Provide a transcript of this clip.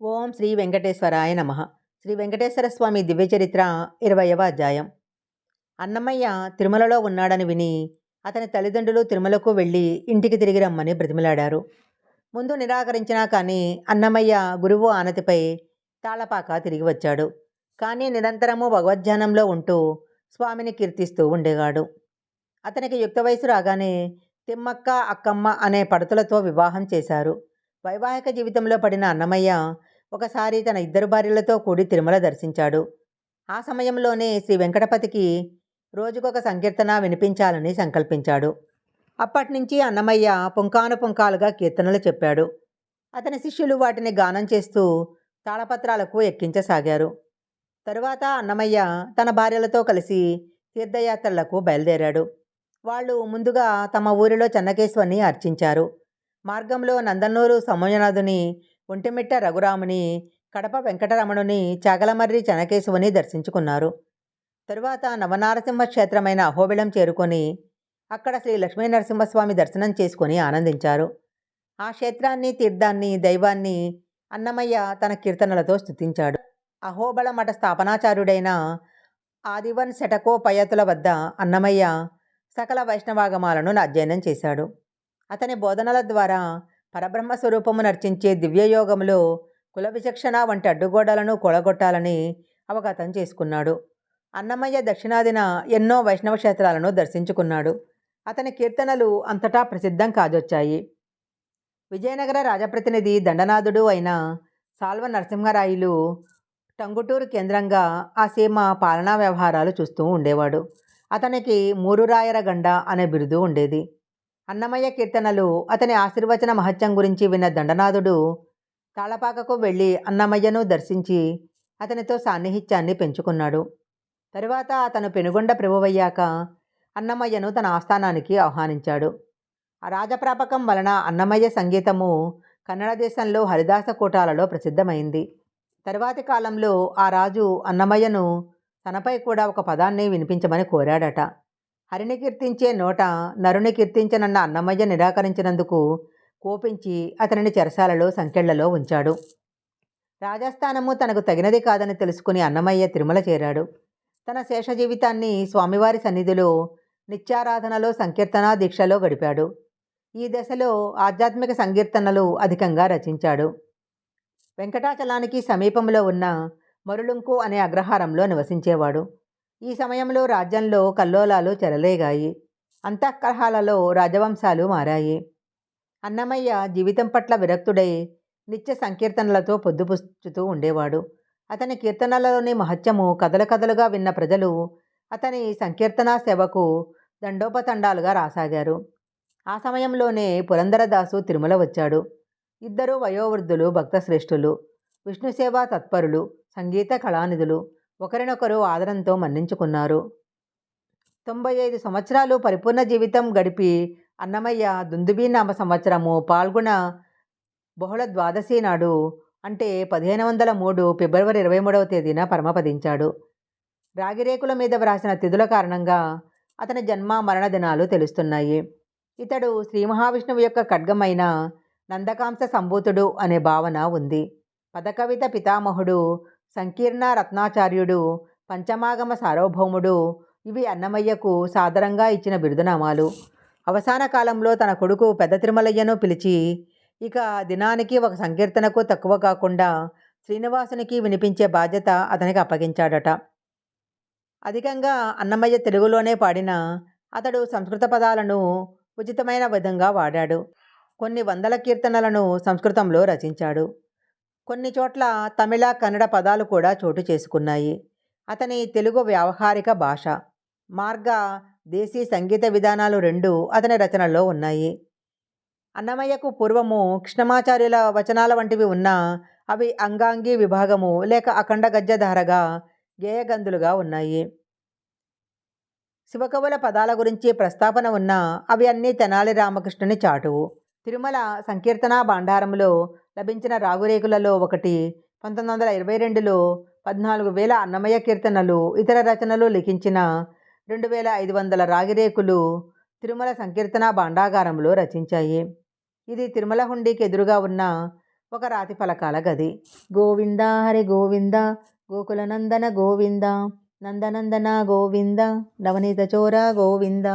ఓం శ్రీ వెంకటేశ్వరాయ నమ. శ్రీ వెంకటేశ్వర స్వామి దివ్యచరిత్ర ఇరవయవ అధ్యాయం. అన్నమయ్య తిరుమలలో ఉన్నాడని విని అతని తల్లిదండ్రులు తిరుమలకు వెళ్ళి ఇంటికి తిరిగి రమ్మని బ్రతిమలాడారు. ముందు నిరాకరించినా కానీ అన్నమయ్య గురువు ఆనతిపై తాళపాక తిరిగి వచ్చాడు. కానీ నిరంతరము భగవద్ధ్యానంలో ఉంటూ స్వామిని కీర్తిస్తూ ఉండేవాడు. అతనికి యుక్త వయసు రాగానే తిమ్మక్క అక్కమ్మ అనే పడతులతో వివాహం చేశారు. వైవాహిక జీవితంలో పడిన అన్నమయ్య ఒకసారి తన ఇద్దరు భార్యలతో కూడి తిరుమల దర్శించాడు. ఆ సమయంలోనే శ్రీ వెంకటపతికి రోజుకొక సంకీర్తన వినిపించాలని సంకల్పించాడు. అప్పటినుంచి అన్నమయ్య పుంకాను పుంకాలుగా కీర్తనలు చెప్పాడు. అతని శిష్యులు వాటిని గానం చేస్తూ తాళపత్రాలకు ఎక్కించసాగారు. తరువాత అన్నమయ్య తన భార్యలతో కలిసి తీర్థయాత్రలకు బయలుదేరాడు. వాళ్ళు ముందుగా తమ ఊరిలో చెన్నకేశ్వరిని అర్చించారు. మార్గంలో నందనూరు సమయనాథుని ఒంటిమిట్ట రఘురాముని కడప వెంకటరమణుని చాగలమర్రి చెనకేశవుని దర్శించుకున్నారు. తరువాత నవనారసింహ క్షేత్రమైన అహోబిళం చేరుకొని అక్కడ శ్రీ లక్ష్మీ నరసింహస్వామి దర్శనం చేసుకొని ఆనందించారు. ఆ క్షేత్రాన్ని తీర్థాన్ని దైవాన్ని అన్నమయ్య తన కీర్తనలతో స్తుతించాడు. అహోబళ మఠ స్థాపనాచార్యుడైన ఆదివన్ శటకోపయతుల వద్ద అన్నమయ్య సకల వైష్ణవాగమాలను అధ్యయనం చేశాడు. అతని బోధనల ద్వారా పరబ్రహ్మ స్వరూపము నర్చించే దివ్యయోగంలో కుల విచక్షణ వంటి అడ్డుగోడలను కొలగొట్టాలని అవగతం చేసుకున్నాడు. అన్నమయ్య దక్షిణాదిన ఎన్నో వైష్ణవ క్షేత్రాలను దర్శించుకున్నాడు. అతని కీర్తనలు అంతటా ప్రసిద్ధం కాజొచ్చాయి. విజయనగర రాజప్రతినిధి దండనాథుడు అయిన సాల్వ నరసింహరాయులు టంగుటూరు కేంద్రంగా ఆ సీమ పాలనా వ్యవహారాలు చూస్తూ ఉండేవాడు. అతనికి మూరురాయరగండ అనే బిరుదు ఉండేది. అన్నమయ్య కీర్తనలు అతని ఆశీర్వచన మహత్యం గురించి విన్న దండనాథుడు తాళపాకకు వెళ్ళి అన్నమయ్యను దర్శించి అతనితో సాన్నిహిత్యాన్ని పెంచుకున్నాడు. తరువాత అతను పెనుగొండ ప్రభువయ్యాక అన్నమయ్యను తన ఆస్థానానికి ఆహ్వానించాడు. ఆ రాజప్రాపకం వలన అన్నమయ్య సంగీతము కన్నడ దేశంలో హరిదాస కూటాలలో ప్రసిద్ధమైంది. తరువాతి కాలంలో ఆ రాజు అన్నమయ్యను తనపై కూడా ఒక పదాన్ని వినిపించమని కోరాడట. హరిని కీర్తించే నోట నరుని కీర్తించనన్న అన్నమయ్య నిరాకరించినందుకు కోపించి అతనిని చెరసాలలో సంకెళ్ళలో ఉంచాడు. రాజస్థానము తనకు తగినది కాదని తెలుసుకుని అన్నమయ్య తిరుమల చేరాడు. తన శేష జీవితాన్ని స్వామివారి సన్నిధిలో నిత్యారాధనలో సంకీర్తనా దీక్షలో గడిపాడు. ఈ దశలో ఆధ్యాత్మిక సంకీర్తనలు అధికంగా రచించాడు. వెంకటాచలానికి సమీపంలో ఉన్న మరులుంకు అనే అగ్రహారంలో నివసించేవాడు. ఈ సమయంలో రాజ్యంలో కల్లోలాలు చెలరేగాయి. అంతఃకలహాలలో రాజవంశాలు మారాయి. అన్నమయ్య జీవితం పట్ల విరక్తుడై నిత్య సంకీర్తనలతో పొద్దుపుచ్చుతూ ఉండేవాడు. అతని కీర్తనలలోని మహత్యము కథలు కథలుగా విన్న ప్రజలు అతని సంకీర్తనా సేవకు దండోపతండాలుగా రాసాగారు. ఆ సమయంలోనే పురంధరదాసు తిరుమల వచ్చాడు. ఇద్దరు వయోవృద్ధులు భక్తశ్రేష్ఠులు విష్ణుసేవ తత్పరులు సంగీత కళానిధులు ఒకరినొకరు ఆదరంతో మన్నించుకున్నారు. తొంభై ఐదు సంవత్సరాలు పరిపూర్ణ జీవితం గడిపి అన్నమయ్య దుందుబీ నామ సంవత్సరము పాల్గొన బహుళ ద్వాదశి నాడు అంటే పదిహేను వందల మూడు ఫిబ్రవరి ఇరవై మూడవ తేదీన పరమపదించాడు రాగిరేకుల మీద వ్రాసిన తిథుల కారణంగా అతని జన్మ మరణ దినాలు తెలుస్తున్నాయి. ఇతడు శ్రీ మహావిష్ణువు యొక్క ఖడ్గమైన నందకాంశ సంభూతుడు అనే భావన ఉంది. పదకవిత పితామహుడు సంకీర్ణ రత్నాచార్యుడు పంచమాగమ సార్వభౌముడు. ఇవి అన్నమయ్యకు సాదరంగా ఇచ్చిన బిరుదునామాలు. అవసాన కాలంలో తన కొడుకు పెద్ద తిరుమలయ్యను పిలిచి ఇక దినానికి ఒక సంకీర్తనకు తక్కువ కాకుండా శ్రీనివాసునికి వినిపించే బాధ్యత అతనికి అప్పగించాడట. అధికంగా అన్నమయ్య తెలుగులోనే పాడిన అతడు సంస్కృత పదాలను ఉచితమైన విధంగా వాడాడు. కొన్ని వందల కీర్తనలను సంస్కృతంలో రచించాడు. కొన్ని చోట్ల తమిళ కన్నడ పదాలు కూడా చోటు చేసుకున్నాయి. అతని తెలుగు వ్యావహారిక భాష మార్గ దేశీ సంగీత విధానాలు రెండు అతని రచనల్లో ఉన్నాయి. అన్నమయ్యకు పూర్వము కృష్ణమాచార్యుల వచనాల వంటివి ఉన్నా అవి అంగాంగి విభాగము లేక అఖండ గద్యధారగా గేయగంధులుగా ఉన్నాయి. శివకవుల పదాల గురించి ప్రస్తావన ఉన్న అవి అన్నీ తెనాలి రామకృష్ణుని చాటువు. తిరుమల సంకీర్తన భాండారంలో లభించిన రాగురేకులలో ఒకటి. పంతొమ్మిది వందల ఇరవై రెండులో పద్నాలుగు వేల అన్నమయ్య కీర్తనలు ఇతర రచనలు లిఖించిన రెండు వేల ఐదు వందల రాగిరేకులు తిరుమల సంకీర్తన భాండాగారంలో రచించాయి. ఇది తిరుమల హుండీకి ఎదురుగా ఉన్న ఒక రాతి ఫలకాల గది. గోవింద హరి గోవింద గోకుల నందన గోవింద నందనందన గోవింద నవనీత చోర గోవింద.